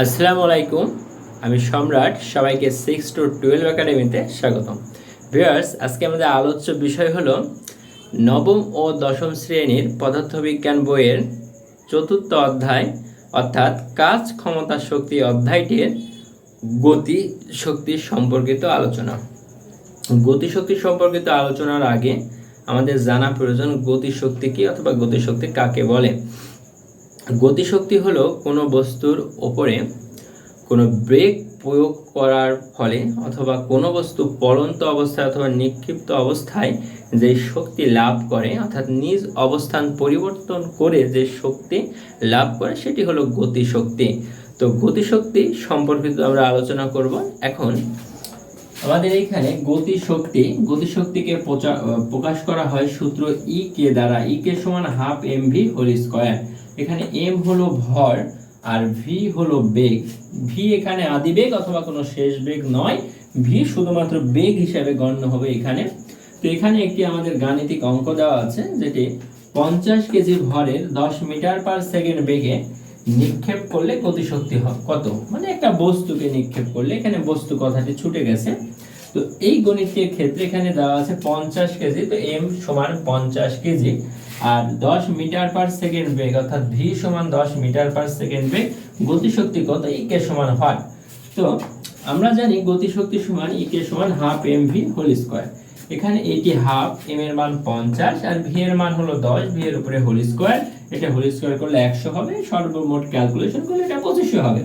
আসসালামু আলাইকুম, আমি সম্রাট, সবাইকে সিক্স টু টুয়েলভ একাডেমিতে স্বাগতম। ভিউয়ার্স আজকে আমাদের আলোচ্য বিষয় হলো নবম ও দশম শ্রেণির পদার্থবিজ্ঞান বইয়ের চতুর্থ অধ্যায়, অর্থাৎ কাজ, ক্ষমতা, শক্তি অধ্যায়টির গতি, শক্তি সম্পর্কিত আলোচনা। গতিশক্তি সম্পর্কিত আলোচনার আগে আমাদের জানা প্রয়োজন গতিশক্তি কি অথবা গতিশক্তি কাকে বলে। গতিশক্তি হলো কোনো বস্তুর ওপরে কোনো ব্রেক প্রয়োগ করার ফলে অথবা কোনো বস্তু পড়ন্ত অবস্থায় অথবা নিক্ষিপ্ত অবস্থায় যে শক্তি লাভ করে, অর্থাৎ নিজ অবস্থান পরিবর্তন করে যে শক্তি লাভ করে, সেটি হলো গতিশক্তি। তো গতিশক্তি সম্পর্কিত আমরা আলোচনা করব এখন। আমাদের এখানে গতিশক্তি, গতিশক্তিকে প্রকাশ করা হয় সূত্র ই কে দ্বারা। ই কে সমান half M V whole square এখানে এম হলো ভর আর ভি হলো বেগ। ভি এখানে আদি বেগ অথবা কোনো শেষ বেগ নয়। ভি শুধুমাত্র বেগ হিসাবে গণ্য হবে এখানে। তো এখানে একটি আমাদের গাণিতিক অঙ্ক দেওয়া আছে, যেটি পঞ্চাশ কেজি ভরের দশ মিটার পার সেকেন্ড বেগে নিক্ষেপ করলে গতিশক্তি হয় কত? মানে একটা বস্তুকে নিক্ষেপ করলে এখানে বস্তু কথাটি ছুটে গেছে। তো এই গণিতের ক্ষেত্রে এখানে দেওয়া আছে পঞ্চাশ কেজি, তো এম সমান পঞ্চাশ কেজি। আর দশ মিটার পার সেকেন্ড বেগ, অর্থাৎ ভি সমান দশ মিটার পার সেকেন্ড বেগ, গতিশক্তি কত? ই কে সমান হয়। তো আমরা জানি গতিশক্তি সমান ই কে সমান half M V whole square এখানে এটি হাফ এম এর মান পঞ্চাশ, আর ভি এর মান হলো দশ ভি এর উপরে হোল স্কোয়ার এটা হোল স্কোয়ার করলে একশো হবে, সর্বমোট ক্যালকুলেশন করলে এটা পঁচিশশো হবে।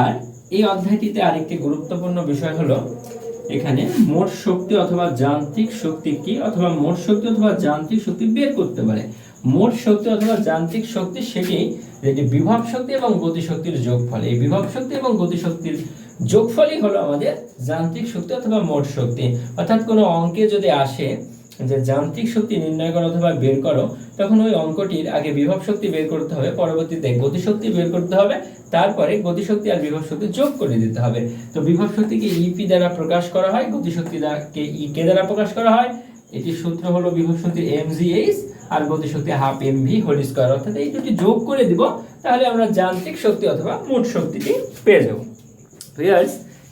আর এই অধ্যায়টিতে আরেকটি গুরুত্বপূর্ণ বিষয় হলো এখানে মোট শক্তি অথবা যান্ত্রিক শক্তি কি অথবা মোট শক্তি অথবা যান্ত্রিক শক্তি বের করতে পারে। মোট শক্তি অথবা যান্ত্রিক শক্তি সেটি যেটি বিভব শক্তি এবং গতিশক্তির যোগফল। এই বিভব শক্তি এবং গতিশক্তির যোগফলই হলো আমাদের যান্ত্রিক শক্তি অথবা মোট শক্তি। অর্থাৎ কোনো অঙ্কে যদি আসে যে যান্ত্রিক শক্তি নির্ণয় করো অথবা বের করো, তখন ওই অঙ্কটির আগে বিভব শক্তি বের করতে হবে, পরবর্তীতে গতিশক্তি বের করতে হবে, তারপরে গতিশক্তি আর বিভব শক্তি যোগ করে দিতে হবে। তো বিভব শক্তিকে ইপি দ্বারা প্রকাশ করা হয়, গতিশক্তি দ্বারা কে ই কে দ্বারা প্রকাশ করা হয়। এটির সূত্র হলো বিভব শক্তি এম জি এইচ আর গতিশক্তি half M V whole square অর্থাৎ এই দুটি যোগ করে দিব, তাহলে আমরা যান্ত্রিক শক্তি অথবা মোট শক্তিটি পেয়ে যাব। ভিউয়ার্স